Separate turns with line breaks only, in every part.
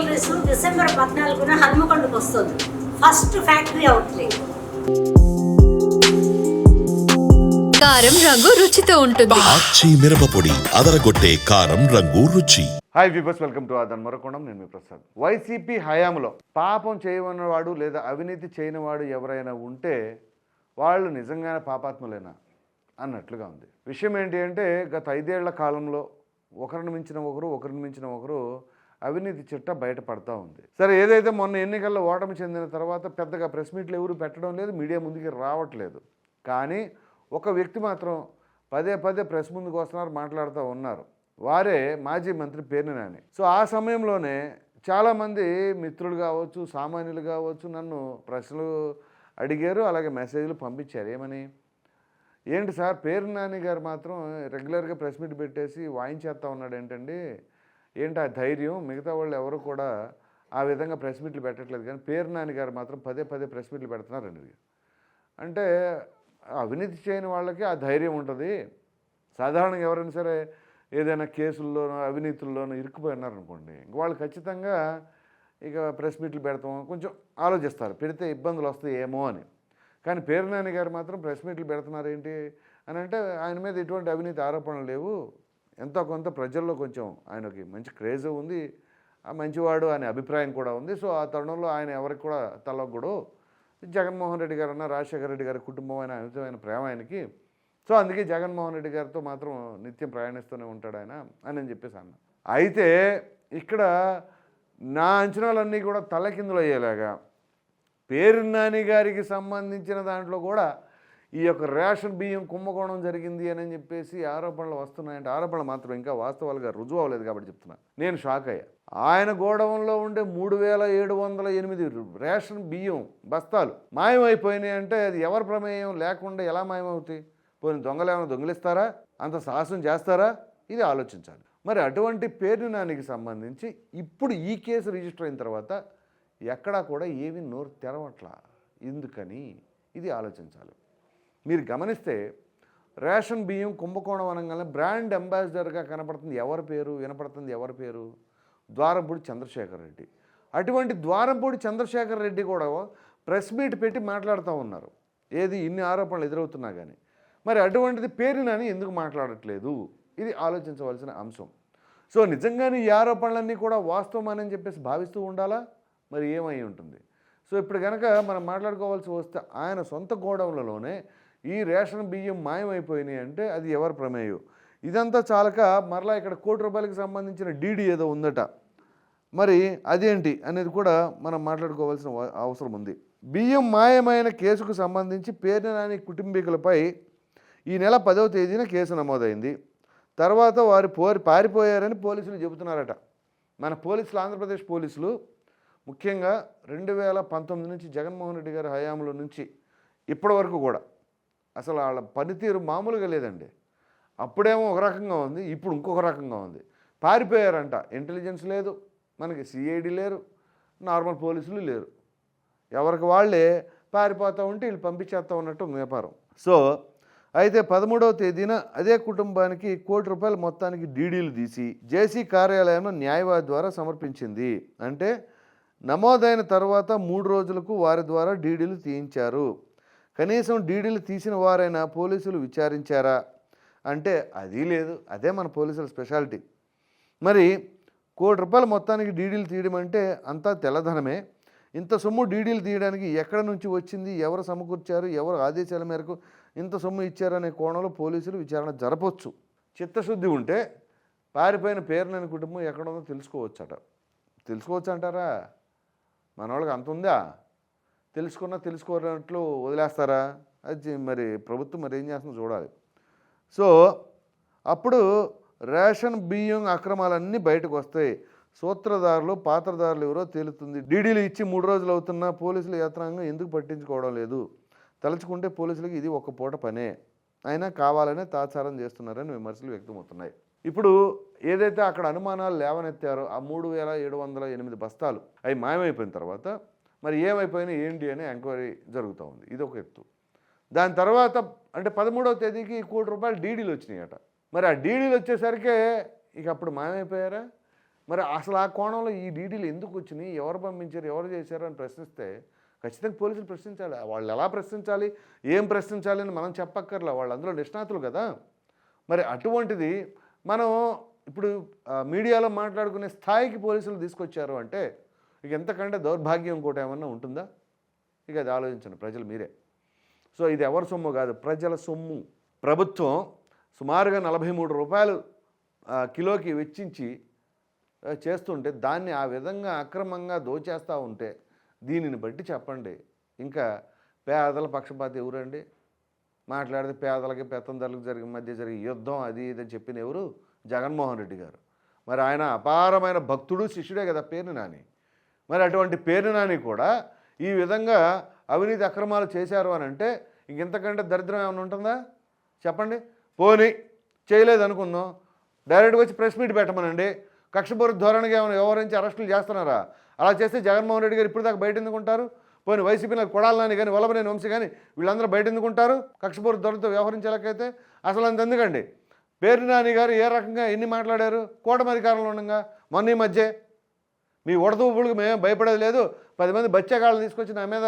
Jewelleries December పద్నాలుగున హన్మకొండకు వస్తుంది. First factory outlet
కారం రంగు రుచితో ఉంటుంది.
ఆచి మిరపపొడి అదరగొట్టే కారం రంగు రుచి.
హాయ్ విబస్ వెల్కమ్ టు ఆదన్ మరొకొండం నేను మీ ప్రసాద్. వైసీపీ హయాంలో పాపం చేయమన్నవాడు లేదా అవినీతి చేయనివాడు ఎవరైనా ఉంటే వాళ్ళు నిజంగానే పాపాత్ములేనా అన్నట్లుగా ఉంది. విషయం ఏంటి అంటే గత ఐదేళ్ళ కాలంలో ఒకరిని మించిన ఒకరు ఒకరిని మించిన ఒకరు అవినీతి చిట్ట బయటపడతా ఉంది. సరే ఏదైతే మొన్న ఎన్నికల్లో ఓటమి చెందిన తర్వాత పెద్దగా ప్రెస్ మీట్లు ఎవరు పెట్టడం లేదు మీడియా ముందుకి రావట్లేదు. కానీ ఒక వ్యక్తి మాత్రం పదే పదే ప్రెస్ ముందుకు వస్తున్నారు మాట్లాడుతూ ఉన్నారు. వారే మాజీ మంత్రి పేర్ని నాని సో ఆ సమయంలోనే చాలామంది మిత్రులు కావచ్చు సామాన్యులు కావచ్చు నన్ను ప్రశ్నలు అడిగారు అలాగే మెసేజ్లు పంపించారు. ఏమని? ఏంటి సార్ పేరు నాని గారు మాత్రం రెగ్యులర్గా ప్రెస్ మీట్ పెట్టేసి వాయించేస్తా ఉన్నాడు ఏంటండి? ఏంటి ఆ ధైర్యం? మిగతా వాళ్ళు ఎవరు కూడా ఆ విధంగా ప్రెస్ మీట్లు పెట్టట్లేదు. కానీ పేరు నాని గారు మాత్రం పదే పదే ప్రెస్ మీట్లు పెడుతున్నారండి అంటే అవినీతి చేయని వాళ్ళకి ఆ ధైర్యం ఉంటుంది. సాధారణంగా ఎవరైనా సరే ఏదైనా కేసుల్లోనో అవినీతుల్లోనో ఇరుక్కుపోయి ఉన్నారనుకోండి ఇంక వాళ్ళు ఖచ్చితంగా ఇక ప్రెస్ మీట్లు పెడతాం కొంచెం ఆలోచిస్తారు. పెడితే ఇబ్బందులు వస్తాయి ఏమో అని. కానీ పేరునాని గారు మాత్రం ప్రెస్ మీట్లు పెడుతున్నారు ఏంటి అని అంటే ఆయన మీద ఎటువంటి అవినీతి ఆరోపణలు లేవు. ఎంతో కొంత ప్రజల్లో కొంచెం ఆయనకి మంచి క్రేజ్ ఉంది ఆ మంచివాడు అనే అభిప్రాయం కూడా ఉంది. సో ఆ తరుణంలో ఆయన ఎవరికి కూడా తలొగ్గడు. జగన్మోహన్ రెడ్డి గారు అన్న రాజశేఖర రెడ్డి గారి కుటుంబం అయిన అమితమైన ప్రేమ ఆయనకి. సో అందుకే జగన్మోహన్ రెడ్డి గారితో మాత్రం నిత్యం ప్రయాణిస్తూనే ఉంటాడు ఆయన అని చెప్పేసి అన్న. అయితే ఇక్కడ నా అంచనాలన్నీ కూడా తలకిందులు అయ్యేలాగా పేరు నాని గారికి సంబంధించిన దాంట్లో కూడా ఈ యొక్క రేషన్ బియ్యం కుంభకోణం జరిగింది అని చెప్పేసి ఆరోపణలు వస్తున్నాయంటే ఆరోపణలు మాత్రం ఇంకా వాస్తవాలుగా రుజువు అవ్వలేదు కాబట్టి చెప్తున్నా. నేను షాక్ అయ్యా. ఆయన గోడవంలో ఉండే మూడు వేల ఏడు వందల ఎనిమిది రేషన్ బియ్యం బస్తాలు మాయమైపోయినాయి అంటే అది ఎవరి ప్రమేయం? లేకుండా ఎలా మాయమవుతాయి? పోయిన దొంగలు ఏమైనా దొంగిలిస్తారా? అంత సాహసం చేస్తారా? ఇది ఆలోచించాలి. మరి అటువంటి పేరు నానికి సంబంధించి ఇప్పుడు ఈ కేసు రిజిస్టర్ అయిన తర్వాత ఎక్కడా కూడా ఏమీ నోరు తెరవట్లా. ఎందుకని? ఇది ఆలోచించాలి. మీరు గమనిస్తే రేషన్ బియ్యం కుంభకోణం అనగానే బ్రాండ్ అంబాసిడర్గా కనపడుతుంది. ఎవరి పేరు? వినపడుతుంది. ఎవరి పేరు? ద్వారంపూడి చంద్రశేఖర్ రెడ్డి. అటువంటి ద్వారంపూడి చంద్రశేఖర్ రెడ్డి కూడా ప్రెస్ మీట్ పెట్టి మాట్లాడుతూ ఉన్నారు. ఏది? ఇన్ని ఆరోపణలు ఎదురవుతున్నా కానీ మరి అటువంటిది పేరునని ఎందుకు మాట్లాడట్లేదు? ఇది ఆలోచించవలసిన అంశం. సో నిజంగానే ఈ ఆరోపణలన్నీ కూడా వాస్తవం అని చెప్పేసి భావిస్తూ ఉండాలా? మరి ఏమై ఉంటుంది? సో ఇప్పుడు కనుక మనం మాట్లాడుకోవాల్సి వస్తే ఆయన సొంత గోడౌన్లలోనే ఈ రేషన్ బియ్యం మాయమైపోయినాయి అంటే అది ఎవరి ప్రమేయం? ఇదంతా చాలక మరలా ఇక్కడ కోటి రూపాయలకు సంబంధించిన డీడీ ఏదో ఉందట. మరి అదేంటి అనేది కూడా మనం మాట్లాడుకోవాల్సిన అవసరం ఉంది. బియ్యం మాయమైన కేసుకు సంబంధించి పేరు కుటుంబీకులపై ఈ నెల పదవ తేదీన కేసు నమోదైంది. తర్వాత వారు పోరి పారిపోయారని పోలీసులు చెబుతున్నారట. మన పోలీసులు ఆంధ్రప్రదేశ్ పోలీసులు ముఖ్యంగా రెండు వేల పంతొమ్మిది నుంచి జగన్మోహన్ రెడ్డి గారి హయాంలో నుంచి ఇప్పటి వరకు కూడా అసలు వాళ్ళ పనితీరు మామూలుగా లేదండి. అప్పుడేమో ఒక రకంగా ఉంది ఇప్పుడు ఇంకొక రకంగా ఉంది. పారిపోయారంట. ఇంటెలిజెన్స్ లేదు మనకి సిఐడి లేరు నార్మల్ పోలీసులు లేరు. ఎవరికి వాళ్ళే పారిపోతూ ఉంటే వీళ్ళు పంపించేస్తూ ఉన్నట్టు వ్యాపారం. సో అయితే పదమూడవ తేదీన అదే కుటుంబానికి కోటి రూపాయల మొత్తానికి డీడీలు తీసి జేసీ కార్యాలయంలో న్యాయవాది ద్వారా సమర్పించింది. అంటే నమోదైన తర్వాత మూడు రోజులకు వారి ద్వారా డీడీలు తీయించారు. కనీసం డీడీలు తీసిన వారైనా పోలీసులు విచారించారా? అంటే అది లేదు. అదే మన పోలీసుల స్పెషాలిటీ. మరి కోటి రూపాయల మొత్తానికి డీడీలు తీయడం అంటే అంతా తెల్లధనమే. ఇంత సొమ్ము డీడీలు తీయడానికి ఎక్కడ నుంచి వచ్చింది? ఎవరు సమకూర్చారు? ఎవరు ఆదేశాల మేరకు ఇంత సొమ్ము ఇచ్చారనే కోణంలో పోలీసులు విచారణ జరపవచ్చు చిత్తశుద్ధి ఉంటే పారిపోయిన పేరునని కుటుంబం ఎక్కడ ఉందో తెలుసుకోవచ్చట. తెలుసుకోవచ్చు అంటారా మన వాళ్ళకి అంత ఉందా? తెలుసుకున్నా తెలుసుకోనట్లు వదిలేస్తారా? అది మరి ప్రభుత్వం మరి ఏం చేస్తుందో చూడాలి. సో అప్పుడు రేషన్ బియ్యం అక్రమాలన్నీ బయటకు వస్తాయి. సూత్రధారులు పాత్రధారులు ఎవరో తేలుతుంది. డీడీలు ఇచ్చి మూడు రోజులు అవుతున్నా పోలీసులు యాత్రాంగం ఎందుకు పట్టించుకోవడం లేదు? తలుచుకుంటే పోలీసులకి ఇది ఒక పూట పనే. అయినా కావాలనే తాత్సారం చేస్తున్నారని విమర్శలు వ్యక్తమవుతున్నాయి. ఇప్పుడు ఏదైతే అక్కడ అనుమానాలు లేవనెత్తారో ఆ మూడు వేల ఏడు వందల ఎనిమిది బస్తాలు అవి మాయమైపోయిన తర్వాత మరి ఏమైపోయినా ఏంటి అని ఎంక్వైరీ జరుగుతూ ఉంది. ఇది ఒక ఎత్తు. దాని తర్వాత అంటే పదమూడవ తేదీకి కోటి రూపాయలు డీడీలు వచ్చినాయట. మరి ఆ డీడీలు వచ్చేసరికి ఇక అప్పుడు మాయమైపోయారా మరి అసలు ఆ కోణంలో ఈ డీడీలు ఎందుకు వచ్చినాయి? ఎవరు పంపించారు? ఎవరు చేశారు అని ప్రశ్నిస్తే ఖచ్చితంగా పోలీసులు ప్రశ్నించాలి. వాళ్ళు ఎలా ప్రశ్నించాలి? ఏం ప్రశ్నించాలి అని మనం చెప్పక్కర్లా. వాళ్ళు అందులో నిష్ణాతులు కదా. మరి అటువంటిది మనం ఇప్పుడు మీడియాలో మాట్లాడుకునే స్థాయికి పోలీసులు తీసుకొచ్చారు అంటే ఇక ఎంతకంటే దౌర్భాగ్యం ఇంకోటి ఏమన్నా ఉంటుందా? ఇక అది ఆలోచించండి ప్రజలు మీరే. సో ఇది ఎవరి సొమ్ము కాదు ప్రజల సొమ్ము. ప్రభుత్వం సుమారుగా నలభై మూడు రూపాయలు కిలోకి వెచ్చించి చేస్తుంటే దాన్ని ఆ విధంగా అక్రమంగా దోచేస్తూ ఉంటే దీనిని బట్టి చెప్పండి. ఇంకా పేదల పక్షపాతి ఎవరండి? మాట్లాడితే పేదలకి పెత్తందరులకు జరిగే మధ్య జరిగే యుద్ధం అది ఇది అని చెప్పిన ఎవరు? జగన్మోహన్ రెడ్డి గారు. మరి ఆయన అపారమైన భక్తుడు శిష్యుడే కదా పేరు నాని. మరి అటువంటి పేరు నాని కూడా ఈ విధంగా అవినీతి అక్రమాలు చేశారు అని అంటే ఇంకెంతకంటే దరిద్రం ఏమైనా ఉంటుందా? చెప్పండి. పోనీ చేయలేదు అనుకుందాం. డైరెక్ట్గా వచ్చి ప్రెస్ మీట్ పెట్టమనండి. కక్షపూరి ధోరణిగా ఏమైనా వ్యవహరించి అరెస్టులు చేస్తున్నారా? అలా చేస్తే జగన్మోహన్ రెడ్డి గారు ఇప్పుడు దాకా బయట ఎందుకుంటారు పోనీ వైసీపీ నాకు కొడాలని కానీ వల్లభనేని వంశీ కానీ వీళ్ళందరూ బయట ఎందుకుంటారు కక్షపూరిత ధోరణితో వ్యవహరించేలాకైతే అసలు అంత ఎందుకండి? పేరు నాని గారు ఏ రకంగా ఎన్ని మాట్లాడారు? కూటమి అధికారంలో ఉండగా మొన్న ఈ మధ్య మీ ఉడతూపులకు మేము భయపడేది లేదు. పది మంది బచ్చాగాళ్ళు తీసుకొచ్చి నా మీద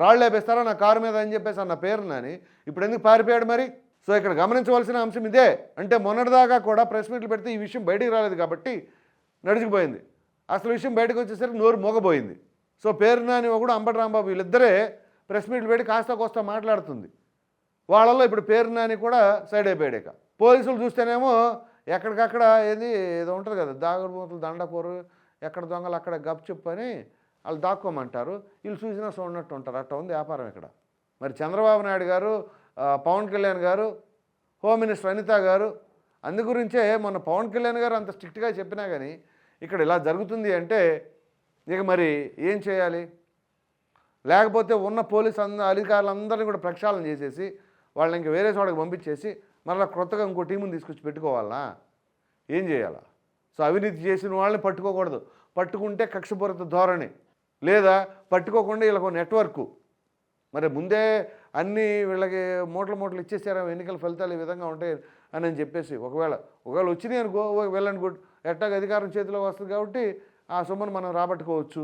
రాళ్ళు లేపేస్తారా నా కారు మీద అని చెప్పేసి అన్న పేరు నాని. ఇప్పుడు ఎందుకు పారిపోయాడు మరి? సో ఇక్కడ గమనించవలసిన అంశం ఇదే. అంటే మొన్నటిదాకా కూడా ప్రెస్ మీట్లు పెడితే ఈ విషయం బయటికి రాలేదు కాబట్టి నడిచిపోయింది అసలు విషయం బయటకు వచ్చేసరికి నోరు మోగబోయింది. సో పేరు నాని ఒకడు అంబటి రాంబాబు వీళ్ళిద్దరే ప్రెస్ మీట్లు పెట్టి కాస్త కోస్త మాట్లాడుతుంది. వాళ్ళలో ఇప్పుడు పేరు నాని కూడా సైడ్ అయిపోయాడు ఇక. పోలీసులు చూస్తేనేమో ఎక్కడికక్కడ ఏది ఏదో ఉంటుంది కదా దాగుడుమూతలు దండకూరు ఎక్కడ దొంగలు అక్కడ గప్చుప్పని వాళ్ళు దాక్కోమంటారు. వీళ్ళు చూసినా చూడనట్టు ఉంటారు. అట్ట ఉంది వ్యాపారం ఇక్కడ. మరి చంద్రబాబు నాయుడు గారు పవన్ కళ్యాణ్ గారు హోమ్ మినిస్టర్ అనిత గారు అందు గురించే మొన్న పవన్ కళ్యాణ్ గారు అంత స్ట్రిక్ట్గా చెప్పినా కానీ ఇక్కడ ఇలా జరుగుతుంది అంటే ఇక మరి ఏం చేయాలి? లేకపోతే ఉన్న పోలీస్ అంద అధికారులందరినీ కూడా ప్రక్షాళన చేసేసి వాళ్ళని ఇంక వేరే చోటకి పంపించేసి మళ్ళీ కొత్తగా ఇంకో టీముని తీసుకొచ్చి పెట్టుకోవాలనా ఏం చేయాలా? సో అవినీతి చేసిన వాళ్ళని పట్టుకోకూడదు. పట్టుకుంటే కక్షపూరిత ధోరణి. లేదా పట్టుకోకుండా వీళ్ళకు నెట్వర్కు. మరి ముందే అన్ని వీళ్ళకి మూటలు మూటలు ఇచ్చేసారా ఎన్నికల ఫలితాలు ఈ విధంగా ఉంటాయి అని అని చెప్పేసి ఒకవేళ ఒకవేళ వచ్చినాయి అనుకో వెళ్ళండి గుడ్. ఎట్టాగ అధికారం చేతిలో వస్తుంది కాబట్టి ఆ సొమ్మును మనం రాబట్టుకోవచ్చు.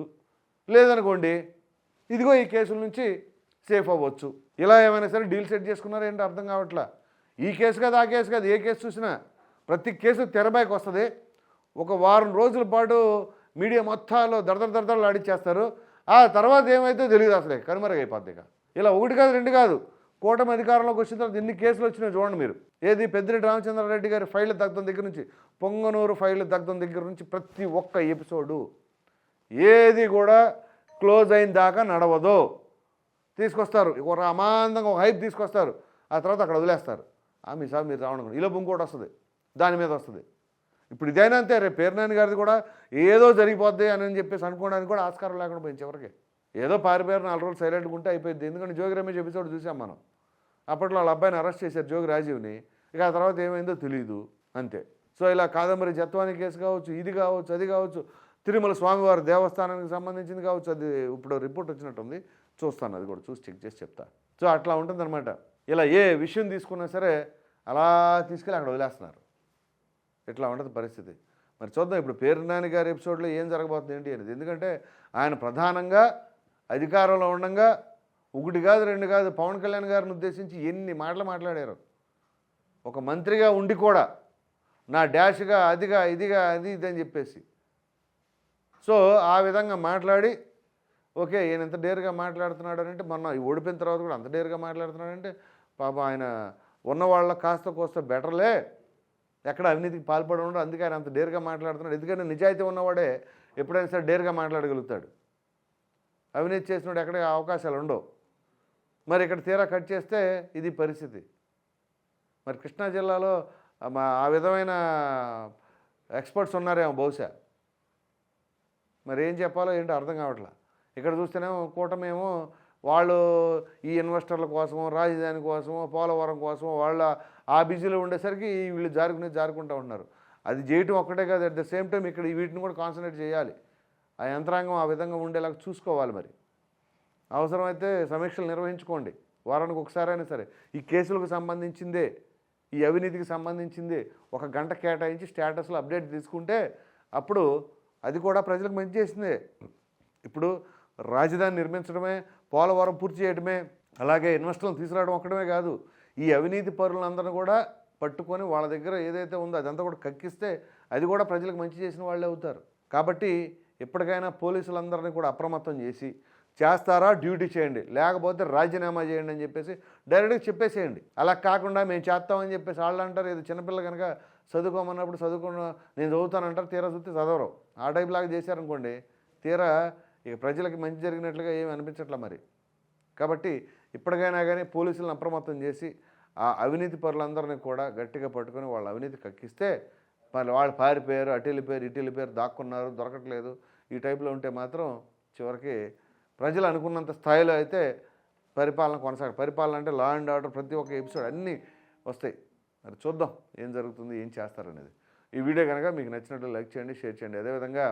లేదనుకోండి ఇదిగో ఈ కేసుల నుంచి సేఫ్ అవ్వచ్చు. ఇలా ఏమైనా సరే డీల్ సెట్ చేసుకున్నారో ఏంటో అర్థం కావట్లా? ఈ కేసు కాదు ఆ కేసు కాదు ఏ కేసు చూసినా. ప్రతి కేసు తెరబైకి వస్తుంది. ఒక వారం రోజుల పాటు మీడియా మొత్తాల్లో దరదర దరదరలు ఆడిచ్చేస్తారు ఆ తర్వాత ఏమైతే తెలియదు అసలే కనుమరుగైపోద్ది ఇక. ఇలా ఒకటి కాదు రెండు కాదు. కూటమి అధికారంలోకి వచ్చిన తర్వాత ఎన్ని కేసులు వచ్చినాయో చూడండి మీరు. ఏది పెద్దిరెడ్డి రామచంద్రారెడ్డి గారి ఫైల్ దగ్ధం దగ్గర నుంచి పొంగనూరు ఫైల్ దగ్ధం దగ్గర నుంచి ప్రతి ఒక్క ఎపిసోడు ఏది కూడా క్లోజ్ అయిన దాకా నడవదు. తీసుకొస్తారు. ఒక అమాంతంగా ఒక హైప్ తీసుకొస్తారు. ఆ తర్వాత అక్కడ వదిలేస్తారు. ఆ మీ సార్ మీరు రావడం ఇలా ఇంకోటి వస్తుంది. దాని మీద వస్తుంది. ఇప్పుడు ఇదైనా అంతే రేపు పేర్నాని గారిది కూడా ఏదో జరిగిపోద్ది అని చెప్పేసి అనుకోవడానికి కూడా ఆస్కారం లేకుండా పోయింది ఎవరికి ఏదో పారిపోయారు నాలుగు రోజులు సైలెంట్గా ఉంటే అయిపోయింది. ఎందుకంటే జోగి రమేష్ ఎపిసోడ్ చూసాం మనం. అప్పట్లో వాళ్ళ అబ్బాయిని అరెస్ట్ చేశారు జోగి రాజీవ్ని. ఇక ఆ తర్వాత ఏమైందో తెలియదు అంతే. సో ఇలా కాదంబరి జత్వాని కేసు కావచ్చు ఇది కావచ్చు అది కావచ్చు తిరుమల స్వామివారి దేవస్థానానికి సంబంధించింది కావచ్చు అది ఇప్పుడు రిపోర్ట్ వచ్చినట్టుంది. చూస్తాను అది కూడా చూసి చెక్ చేసి చెప్తా. సో అట్లా ఉంటుందన్నమాట. ఇలా ఏ విషయం తీసుకున్నా సరే అలా తీసుకెళ్ళి అక్కడ వదిలేస్తున్నారు. ఇట్లా ఉండదు పరిస్థితి? మరి చూద్దాం ఇప్పుడు పేరు నాని గారి ఎపిసోడ్లో ఏం జరగబోతుంది ఏంటి అనేది. ఎందుకంటే ఆయన ప్రధానంగా అధికారంలో ఉండగా ఒకటి కాదు రెండు కాదు పవన్ కళ్యాణ్ గారిని ఉద్దేశించి ఎన్ని మాటలు మాట్లాడారు. ఒక మంత్రిగా ఉండి కూడా నా డాష్గా అదిగా ఇదిగా అది ఇది అని చెప్పేసి. సో ఆ విధంగా మాట్లాడి ఓకే ఈయన ఎంత డేరుగా మాట్లాడుతున్నాడు అంటే మొన్న ఈ ఓడిపోయిన తర్వాత కూడా అంత డేరుగా మాట్లాడుతున్నాడంటే పాప ఆయన ఉన్న వాళ్ళ కాస్త కోస్త బెటర్లే. ఎక్కడ అవినీతికి పాల్పడి ఉండడు అందుకే ఆయన అంత డేర్గా మాట్లాడుతున్నాడు. ఎందుకంటే నిజాయితీ ఉన్నవాడే ఎప్పుడైనా సరే డేర్గా మాట్లాడగలుగుతాడు. అవినీతి చేసినప్పుడు ఎక్కడ అవకాశాలు ఉండవు. మరి ఇక్కడ తీరా కట్ చేస్తే ఇది పరిస్థితి. మరి కృష్ణా జిల్లాలో ఆ మా- ఆ విధమైన ఎక్స్పర్ట్స్ ఉన్నారేమో బహుశా. మరి ఏం చెప్పాలో ఏంటో అర్థం కావట్లా. ఇక్కడ చూస్తేనేమో కూటమేమో వాళ్ళు ఈ ఇన్వెస్టర్ల కోసమో రాజధాని కోసమో పోలవరం కోసమో వాళ్ళ ఆ బిజీలో ఉండేసరికి వీళ్ళు జారుకునే జారుకుంటూ ఉన్నారు. అది చేయటం ఒక్కటే కాదు అట్ ద సేమ్ టైం ఇక్కడ ఈ వీటిని కూడా కాన్సన్ట్రేట్ చేయాలి. ఆ యంత్రాంగం ఆ విధంగా ఉండేలాగా చూసుకోవాలి మరి. అవసరమైతే సమీక్షలు నిర్వహించుకోండి. వారానికి ఒకసారైనా సరే. ఈ కేసులకు సంబంధించిందే ఈ అవినీతికి సంబంధించిందే ఒక గంట కేటాయించి స్టేటస్లో అప్డేట్ తీసుకుంటే అప్పుడు అది కూడా ప్రజలకు మంచి చేసిందే. ఇప్పుడు రాజధాని నిర్మించడమే పోలవరం పూర్తి చేయడమే అలాగే ఇన్వెస్టర్లను తీసుకురావడం ఒక్కడమే కాదు. ఈ అవినీతి పరులందరూ కూడా పట్టుకొని వాళ్ళ దగ్గర ఏదైతే ఉందో అదంతా కూడా కక్కిస్తే అది కూడా ప్రజలకు మంచి చేసిన వాళ్ళే అవుతారు. కాబట్టి ఎప్పటికైనా పోలీసులందరినీ కూడా అప్రమత్తం చేసి చేస్తారా డ్యూటీ చేయండి లేకపోతే రాజీనామా చేయండి అని చెప్పేసి డైరెక్ట్గా చెప్పేసేయండి. అలా కాకుండా మేము చేస్తామని చెప్పేసి వాళ్ళు అంటారు ఏదో చిన్నపిల్ల కనుక చదువుకోమన్నప్పుడు చదువుకున్న నేను చదువుతానంటారు తీరా చూస్తే చదవరు. ఆ టైప్ లాగా చేశారనుకోండి తీరా ఇక ప్రజలకి మంచి జరిగినట్లుగా ఏమి అనిపించట్లే మరి. కాబట్టి ఇప్పటికైనా కానీ పోలీసులను అప్రమత్తం చేసి ఆ అవినీతి పరులందరినీ కూడా గట్టిగా పట్టుకొని వాళ్ళ అవినీతి కక్కిస్తే మరి వాళ్ళు పారిపోయారు అటు వెళ్ళిపోయారు ఇటు వెళ్ళిపోయారు దాక్కున్నారు దొరకట్లేదు. ఈ టైప్లో ఉంటే మాత్రం చివరికి ప్రజలు అనుకున్నంత స్థాయిలో అయితే పరిపాలన కొనసాగ పరిపాలన అంటే లా అండ్ ఆర్డర్ ప్రతి ఒక్క ఎపిసోడ్ అన్నీ వస్తాయి. మరి చూద్దాం ఏం జరుగుతుంది ఏం చేస్తారనేది. ఈ వీడియో కనుక మీకు నచ్చినట్లు లైక్ చేయండి షేర్ చేయండి. అదేవిధంగా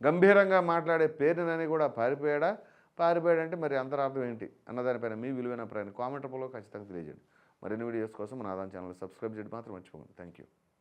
గంభీరంగా మాట్లాడే పేరునని కూడా పారిపోయాడా? పారిపోయాడంటే మరి అంతరార్థం ఏంటి? అన్నదానిపైన మీ విలువైన అభిప్రాయాన్ని కామెంట్ రూపంలో ఖచ్చితంగా తెలియజేయండి. మరిన్ని వీడియోస్ కోసం మన ఆదాయం ఛానల్ సబ్స్క్రైబ్ చేయడం మాత్రం మర్చిపోకండి. Thank you